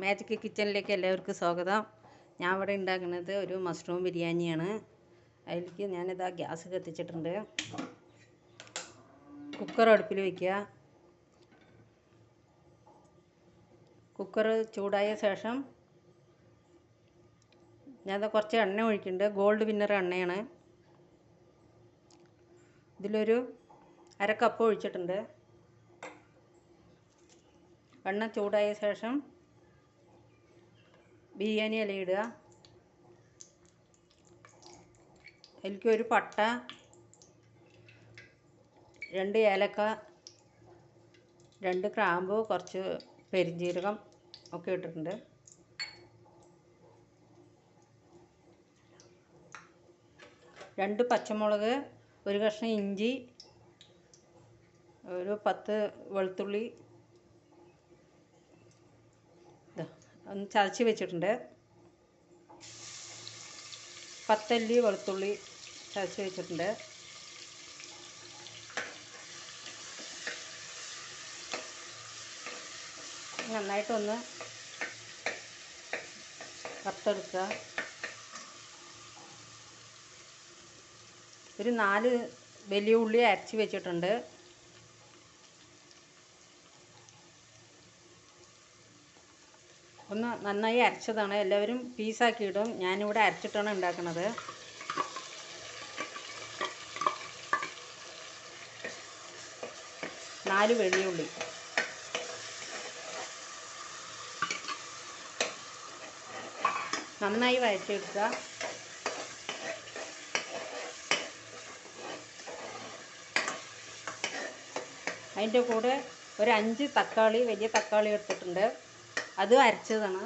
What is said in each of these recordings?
Magic കിച്ചണിലേക്ക് എല്ലാവർക്കും സ്വാഗതം. ഞാൻ ഇവിടെ ഉണ്ടാക്കുന്നത് ഒരു മഷ്റൂം ബിരിയാണിയാണ്. അതിലേക്ക് ഞാനിതാ ഗ്യാസ് കത്തിച്ചിട്ടുണ്ട്. കുക്കർ അടുപ്പിൽ വയ്ക്കുക കുക്കർ ചൂടായ ശേഷം ഞാൻ കുറച്ച് എണ്ണ ഒഴിക്കുന്നുണ്ട്. ഗോൾഡ് വിന്നർ എണ്ണയാണ്. ഇതിലൊരു അര കപ്പ് ഒഴിച്ചിട്ടുണ്ട്. എണ്ണ ചൂടായ ശേഷം ബിരിയാണി ഇല ഇടുക? അതിലേക്ക് ഒരു പട്ട രണ്ട് ഏലക്ക രണ്ട് ക്രാമ്പ് കുറച്ച് പെരിഞ്ജീരകം ഒക്കെ ഇട്ടിട്ടുണ്ട്. രണ്ട് പച്ചമുളക് ഒരു കഷ്ണം ഇഞ്ചി ഒരു പത്ത് വെളുത്തുള്ളി ഒന്ന് ചതച്ച് വെച്ചിട്ടുണ്ട്. പത്തല്ലി വെളുത്തുള്ളി ചതച്ച് വെച്ചിട്ടുണ്ട്. നന്നായിട്ടൊന്ന് വറുത്തെടുക്കുക. ഒരു നാല് വലിയ ഉള്ളി അരച്ച് വെച്ചിട്ടുണ്ട്. ഒന്ന് നന്നായി അരച്ചതാണ്. എല്ലാവരും പീസാക്കി ഇടും. ഞാനിവിടെ അരച്ചിട്ടാണ് ഉണ്ടാക്കുന്നത് നാല് വെള്ളിയുള്ളി. നന്നായി വഴറ്റിയെടുക്കുക അതിന്റെ കൂടെ ഒരു അഞ്ച് തക്കാളി വലിയ തക്കാളി എടുത്തിട്ടുണ്ട്. അത് അരച്ചതാണ്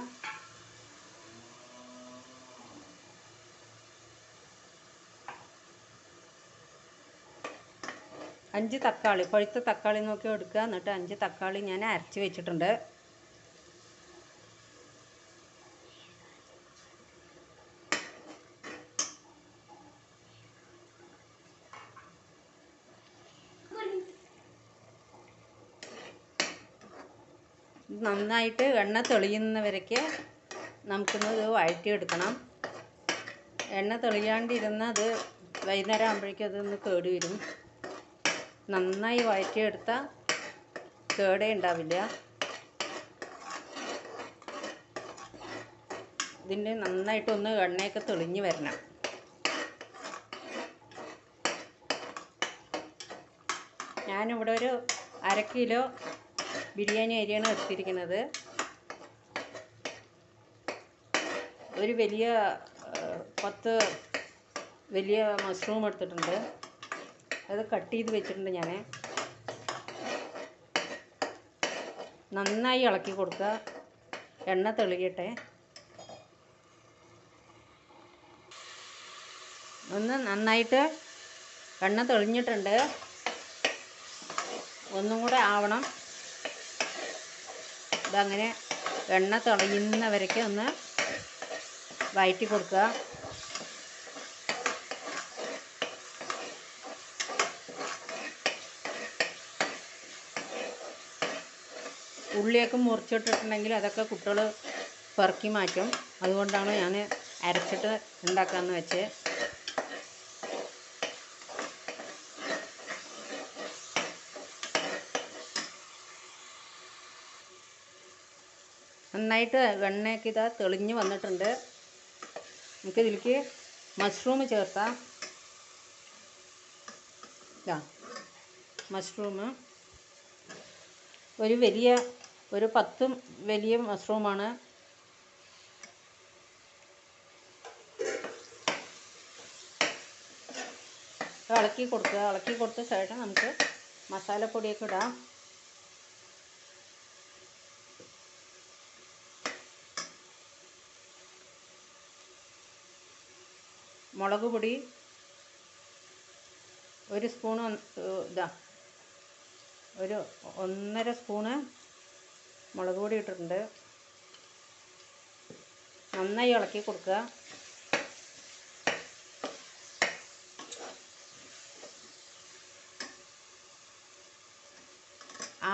അഞ്ച് തക്കാളി പഴുത്ത തക്കാളി നോക്കി എടുക്കുക. എന്നിട്ട് അഞ്ച് തക്കാളി ഞാൻ അരച്ച് വെച്ചിട്ടുണ്ട്. നന്നായിട്ട് എണ്ണ തെളിയുന്നവരേക്ക് നമുക്കൊന്നത് വഴറ്റിയെടുക്കണം. എണ്ണ തെളിയാണ്ടിരുന്നാൽ അത് വൈകുന്നേരം ആകുമ്പോഴേക്കും അതൊന്ന് കേട് വരും. നന്നായി വഴറ്റിയെടുത്താൽ കേടേ ഉണ്ടാവില്ല. ഇതിന്റെ നന്നായിട്ടൊന്ന് എണ്ണയൊക്കെ തെളിഞ്ഞ് വരണം. ഞാനിവിടെ ഒരു അര കിലോ ബിരിയാണി അരിയാണ് എടുത്തിരിക്കുന്നത് ഒരു വലിയ പത്ത് വലിയ മഷ്റൂം എടുത്തിട്ടുണ്ട്. അത് കട്ട് ചെയ്ത് വെച്ചിട്ടുണ്ട് ഞാൻ നന്നായി ഇളക്കി കൊടുക്കുക. എണ്ണ തെളിയട്ടെ. ഒന്ന് നന്നായിട്ട് എണ്ണ തെളിഞ്ഞിട്ടുണ്ട്. ഒന്നും കൂടെ ആവണം. ഇതങ്ങനെ എണ്ണ തെളിയുന്നവരേക്ക് ഒന്ന് വയറ്റി കൊടുക്കുക. ഉള്ളിയൊക്കെ മുറിച്ചിട്ടിട്ടുണ്ടെങ്കിൽ അതൊക്കെ കുട്ടികൾ പെറുക്കി മാറ്റും. അതുകൊണ്ടാണ് ഞാൻ അരച്ചിട്ട് ഉണ്ടാക്കാമെന്ന് വെച്ച് നന്നായിട്ട് വെണ്ണയൊക്കെ ഇതാ തെളിഞ്ഞ് വന്നിട്ടുണ്ട്. നമുക്ക് ഇതിലേക്ക് മഷ്റൂം ഇതാ മഷ്റൂം ഒരു വലിയ ഒരു പത്തും വലിയ മഷ്റൂമാണ് ഇളക്കി കൊടുക്കുക. ഇളക്കി കൊടുത്ത ശേഷം നമുക്ക് മസാലപ്പൊടിയൊക്കെ ഇടാം. മുളക് പൊടി ഒരു സ്പൂൺ ഇതാ ഒരു ഒന്നര സ്പൂണ് മുളക് പൊടി ഇട്ടിട്ടുണ്ട്. നന്നായി ഇളക്കി കൊടുക്കുക.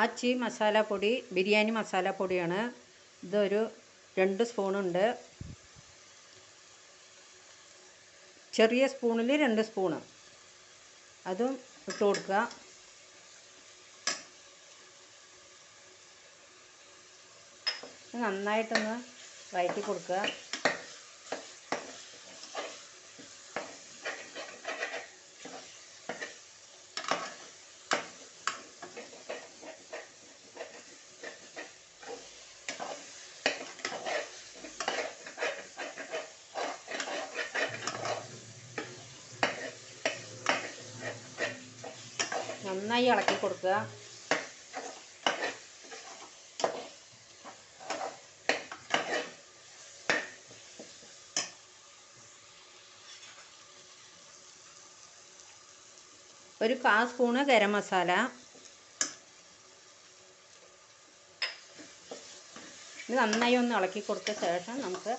ആച്ചി മസാലപ്പൊടി ബിരിയാണി മസാലപ്പൊടിയാണ് ഇതൊരു രണ്ട് സ്പൂണുണ്ട്. ചെറിയ സ്പൂണിൽ രണ്ട് സ്പൂണ്. അതും ഇട്ട് കൊടുക്കുക. നന്നായിട്ടൊന്ന് വഴറ്റി കൊടുക്കുക നന്നായി ഇളക്കി കൊടുക്കുക. ഒരു കാ സ്പൂണ് ഗരം മസാല. ഇത് നന്നായി ഒന്ന് ഇളക്കി കൊടുത്ത ശേഷം നമുക്ക്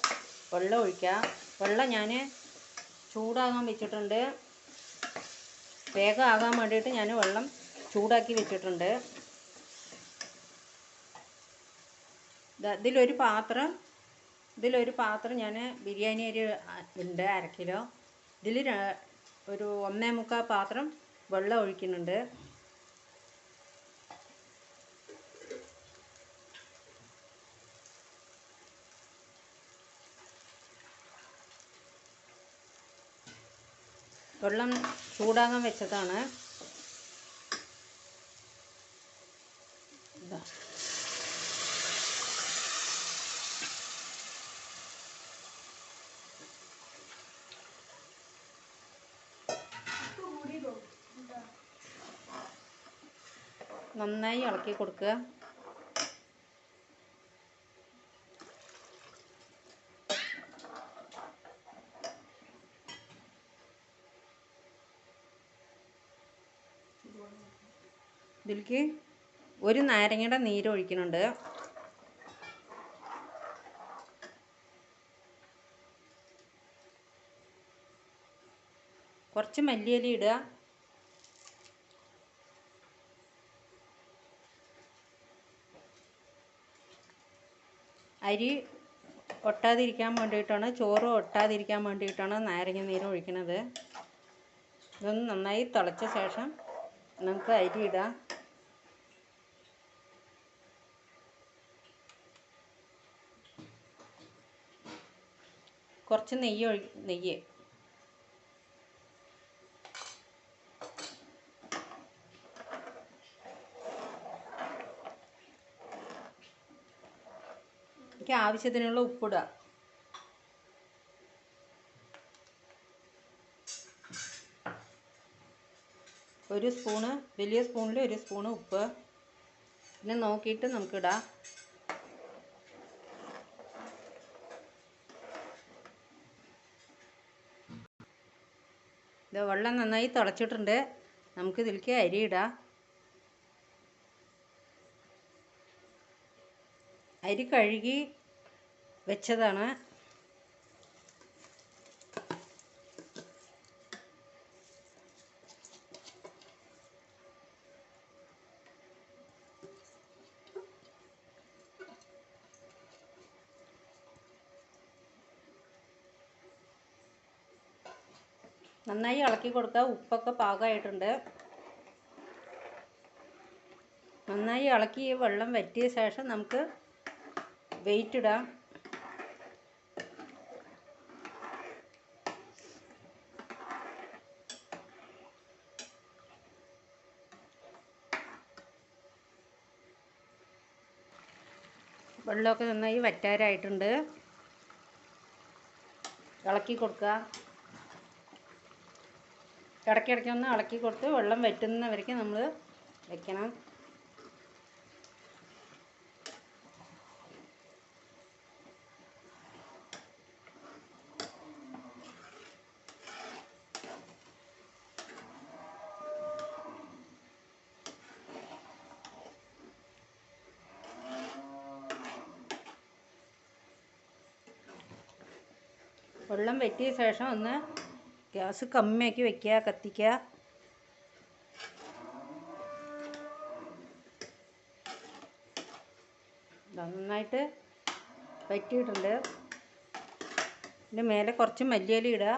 വെള്ളം ഒഴിക്കാം. വെള്ളം ഞാൻ ചൂടാകാൻ വെച്ചിട്ടുണ്ട്. വേഗം ആകാൻ വേണ്ടിയിട്ട് ഞാൻ വെള്ളം ചൂടാക്കി വെച്ചിട്ടുണ്ട്. ഇതിലൊരു പാത്രം ഇതിലൊരു പാത്രം ഞാൻ ബിരിയാണി അരി ഉണ്ട് അര കിലോ. ഇതിൽ ഒരു ഒന്നേ മുക്കാൽ പാത്രം വെള്ളം ഒഴിക്കുന്നുണ്ട്. വെള്ളം ചൂടാകാൻ വെച്ചതാണ്. നന്നായി ഇളക്കി കൊടുക്കുക. ഇതിലേക്ക് ഒരു നാരങ്ങയുടെ നീര് ഒഴിക്കുന്നുണ്ട്. കുറച്ച് മല്ലിയില ഇടുക. അരി ഒട്ടാതിരിക്കാൻ വേണ്ടിയിട്ടാണ് ചോറ് ഒട്ടാതിരിക്കാൻ വേണ്ടിയിട്ടാണ് നാരങ്ങ നീര് ഒഴിക്കുന്നത്. ഇതൊന്ന് നന്നായി തിളച്ച ശേഷം നമുക്ക് അരി ഇടാം. കുറച്ച് നെയ്യ് ഒഴി നെയ്യ്. എനിക്ക് ആവശ്യത്തിനുള്ള ഉപ്പിടുക. ഒരു സ്പൂണ് വലിയ സ്പൂണിൽ ഒരു സ്പൂണ് ഉപ്പ്. പിന്നെ നോക്കിയിട്ട് നമുക്കിടാം. ഇത് വെള്ളം നന്നായി തിളച്ചിട്ടുണ്ട്. നമുക്ക് ഇതിലേക്ക് അരി ഇടാം. അരി കഴുകി വെച്ചതാണ്. നന്നായി ഇളക്കി കൊടുക്കുക. ഉപ്പൊക്കെ പാകമായിട്ടുണ്ട്. നന്നായി ഇളക്കി വെള്ളം വറ്റിയ ശേഷം നമുക്ക് വെയിറ്റ് ഇടാം. വെള്ളമൊക്കെ നന്നായി വറ്റാറായിട്ടുണ്ട്. ഇളക്കി കൊടുക്കുക. ഇടയ്ക്കിടയ്ക്ക് ഒന്ന് ഇളക്കി കൊടുത്ത് വെള്ളം വറ്റുന്നവരേക്ക് നമ്മൾ വെക്കണം. വെള്ളം വറ്റിയ ശേഷം ഒന്ന് ഗ്യാസ് കമ്മിയാക്കി വെക്കുക കത്തിക്കുക. നന്നായിട്ട് വറ്റിയിട്ടുണ്ട്. ഇതിന്റെ മേലെ കുറച്ച് മല്ലിയില ഇടുക.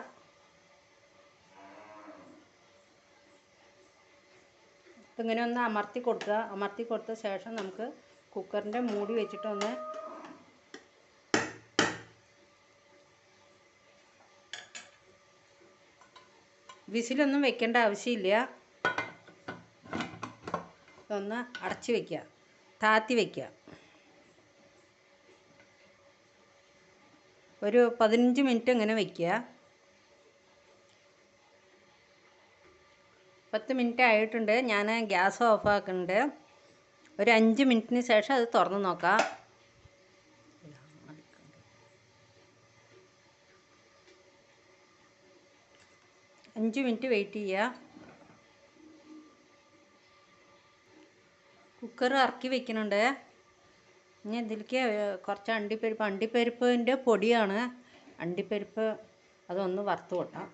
ഇതിങ്ങനെ ഒന്ന് അമർത്തി കൊടുക്കുക. അമർത്തി കൊടുത്ത ശേഷം നമുക്ക് കുക്കറിന്റെ മൂടി വെച്ചിട്ട് വിസിലൊന്നും വെക്കേണ്ട ആവശ്യമില്ല. ഒന്ന് അടച്ച് വയ്ക്കുക താത്തി വയ്ക്കുക ഒരു പതിനഞ്ച് മിനിറ്റ് ഇങ്ങനെ വയ്ക്കുക പത്ത് മിനിറ്റ് ആയിട്ടുണ്ട്. ഞാൻ ഗ്യാസ് ഓഫ് ആക്കുന്നുണ്ട്. ഒരു അഞ്ച് മിനിറ്റിന് ശേഷം അത് തുറന്ന് നോക്കാം. അഞ്ച് മിനിറ്റ് വെയിറ്റ് ചെയ്യുക കുക്കർ ഇറക്കി വെക്കുന്നുണ്ട് ഇനി ഇതിലേക്ക് കുറച്ച് അണ്ടിപ്പരിപ്പ് അണ്ടിപ്പരിപ്പിന്റെ പൊടിയാണ്. അണ്ടിപ്പരിപ്പ് അതൊന്ന് വറുത്ത് കൊട്ടാം.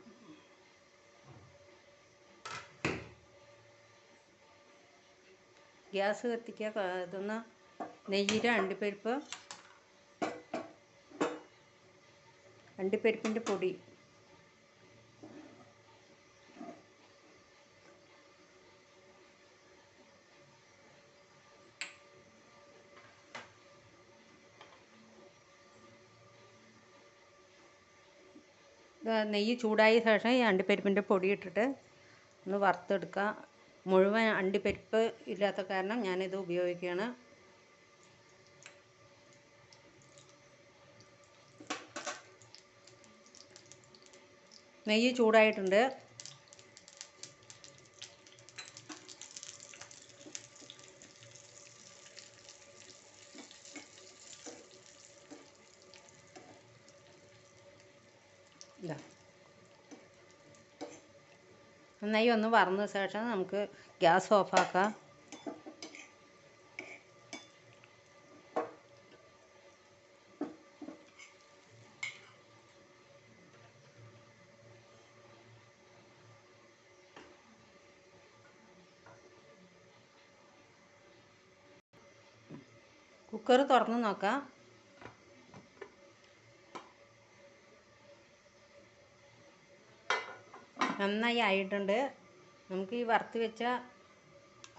ഗ്യാസ് കത്തിക്കുക ഇതൊന്ന് നെയ്യിര അണ്ടിപ്പരിപ്പ് അണ്ടിപ്പരിപ്പിന്റെ പൊടി. നെയ്യ് ചൂടായ ശേഷം ഈ അണ്ടിപ്പരിപ്പിന്റെ പൊടി ഇട്ടിട്ട് ഒന്ന് വറുത്തെടുക്കുക. മുഴുവൻ അണ്ടിപ്പരിപ്പ് ഇല്ലാത്ത കാരണം ഞാനിത് ഉപയോഗിക്കുകയാണ്. നെയ്യ് ചൂടായിട്ടുണ്ട്. നന്നായി ഒന്ന് വറന്ന ശേഷം നമുക്ക് ഗ്യാസ് ഓഫാക്കാം. കുക്കർ തുറന്ന് നോക്കാം. നന്നായി ആയിട്ടുണ്ട് നമുക്ക് ഈ വറുത്ത് വെച്ച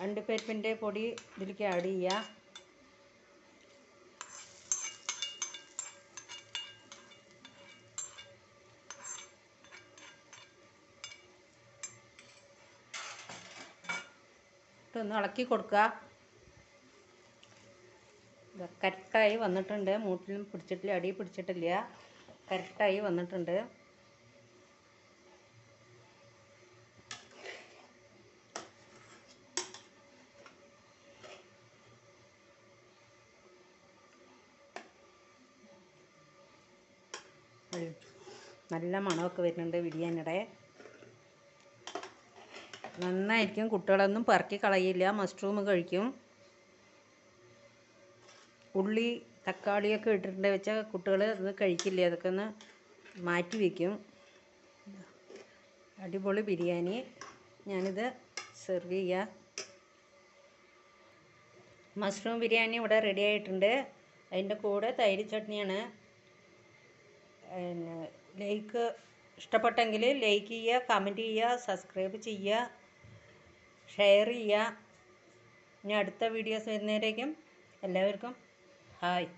അണ്ടിപ്പരിപ്പിന്റെ പൊടി ഇതിലേക്ക് ആഡ് ചെയ്യാം. ഒന്ന് ഇളക്കി കൊടുക്കുക. കറക്റ്റായി വന്നിട്ടുണ്ട്. മൂട്ടിലും പിടിച്ചിട്ടില്ല അടിയിൽ പിടിച്ചിട്ടില്ല. കറക്റ്റായി വന്നിട്ടുണ്ട്. നല്ല മണമൊക്കെ വരുന്നുണ്ട് ബിരിയാണിയുടെ നന്നായിരിക്കും. കുട്ടികളൊന്നും പെറുക്കി കളയില്ല. മഷ്റൂം കഴിക്കും. ഉള്ളി തക്കാളിയൊക്കെ ഇട്ടിട്ടുണ്ട് വെച്ചാൽ കുട്ടികൾ ഇത് കഴിക്കില്ല? അതൊക്കെ ഒന്ന് മാറ്റി വയ്ക്കും അടിപൊളി ബിരിയാണി. ഞാനിത് സെർവ് ചെയ്യാം. മഷ്റൂം ബിരിയാണി ഇവിടെ റെഡി ആയിട്ടുണ്ട്. അതിന്റെ കൂടെ തൈര് ചട്നിയാണ്. പിന്നെ ലൈക്ക് ഇഷ്ടപ്പെട്ടെങ്കിൽ ലൈക്ക് ചെയ്യുക കമന്റ് ചെയ്യുക സബ്സ്ക്രൈബ് ചെയ്യുക ഷെയർ ചെയ്യുക. ഇനി അടുത്ത വീഡിയോസ് വരുന്നതിലേക്കും എല്ലാവർക്കും ഹായ്